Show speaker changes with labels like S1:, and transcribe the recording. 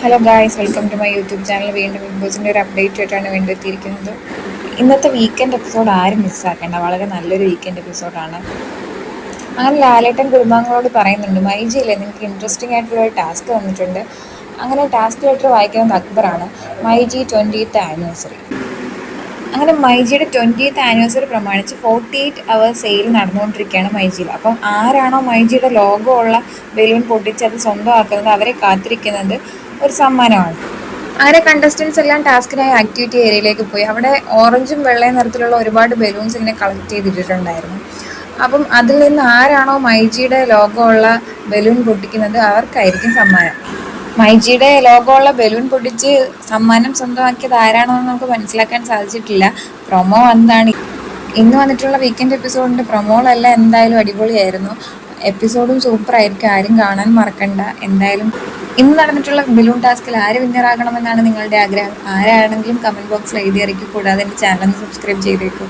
S1: Hello guys welcome to my YouTube channel. വീണ്ടും big ബോസിന്റെ ഒരു അപ്ഡേറ്റ് ആയിട്ടാണ് വീണ്ടും എത്തിയിരിക്കുന്നത്. ഇന്നത്തെ വീക്കെൻഡ് എപ്പിസോഡ് ആരും മിസ്സാക്കേണ്ട വളരെ നല്ലൊരു വീക്കെൻഡ് എപ്പിസോഡാണ് അങ്ങനെ ലാലേട്ടൻ കുടുംബാംഗങ്ങളോട് പറയുന്നുണ്ട് മൈജിയില്ലേ നിങ്ങൾക്ക് ഇൻട്രസ്റ്റിംഗ് ആയിട്ടുള്ള ഒരു ടാസ്ക് തന്നിട്ടുണ്ട്. അങ്ങനെ ടാസ്ക് ലെറ്റർ വായിക്കുന്നത് അക്ബറാണ് മൈജി ട്വന്റീത്ത് ആനിവേഴ്സറി അങ്ങനെ മൈജിയുടെ ട്വന്റീത്ത് ആനിവേഴ്സറി പ്രമാണിച്ച് ഫോർട്ടി എയ്റ്റ് അവർ സെയിൽ നടന്നുകൊണ്ടിരിക്കുകയാണ് മൈജിയിൽ. അപ്പം ആരാണോ മൈജിയുടെ ലോഗോ ഉള്ള ബലൂൺ പൊട്ടിച്ച് അത് സ്വന്തമാക്കുന്നത് അവരെ കാത്തിരിക്കുന്നത് ഒരു സമ്മാനമാണ്. അങ്ങനെ കണ്ടസ്റ്റൻസ് എല്ലാം ടാസ്കിനായി ആക്ടിവിറ്റി ഏരിയയിലേക്ക് പോയി. അവിടെ ഓറഞ്ചും വെള്ളയും നിറത്തിലുള്ള ഒരുപാട് ബലൂൺസ് ഇങ്ങനെ കളക്ട് ചെയ്തിട്ടുണ്ടായിരുന്നു അപ്പം അതിൽ നിന്ന് ആരാണോ മൈജിയുടെ ലോഗോ ഉള്ള ബലൂൺ പൊട്ടിക്കുന്നത് അവർക്കായിരിക്കും സമ്മാനം. മൈജിയുടെ ലോഗോ ഉള്ള ബലൂൺ പൊട്ടിച്ച് സമ്മാനം സ്വന്തമാക്കിയത് ആരാണോ എന്ന് നമുക്ക് മനസ്സിലാക്കാൻ സാധിച്ചിട്ടില്ല. പ്രൊമോ എന്താണ് ഇന്ന് വന്നിട്ടുള്ള വീക്കെൻഡ് എപ്പിസോഡിന്റെ പ്രൊമോകളെല്ലാം എന്തായാലും അടിപൊളിയായിരുന്നു. എപ്പിസോഡും സൂപ്പർ ആയിരിക്കും. ആരും കാണാൻ മറക്കണ്ട. എന്തായാലും ഇന്ന് നടന്നിട്ടുള്ള ബലൂൺ ടാസ്കിൽ ആര് വിന്നർ വിന്നറാകണമെന്നാണ് നിങ്ങളുടെ ആഗ്രഹം? ആരാണെങ്കിലും കമന്റ് ബോക്സിൽ എഴുതി അറിയിക്കും കൂടാതെ എന്റെ ചാനൽ സബ്സ്ക്രൈബ് ചെയ്തേക്കും.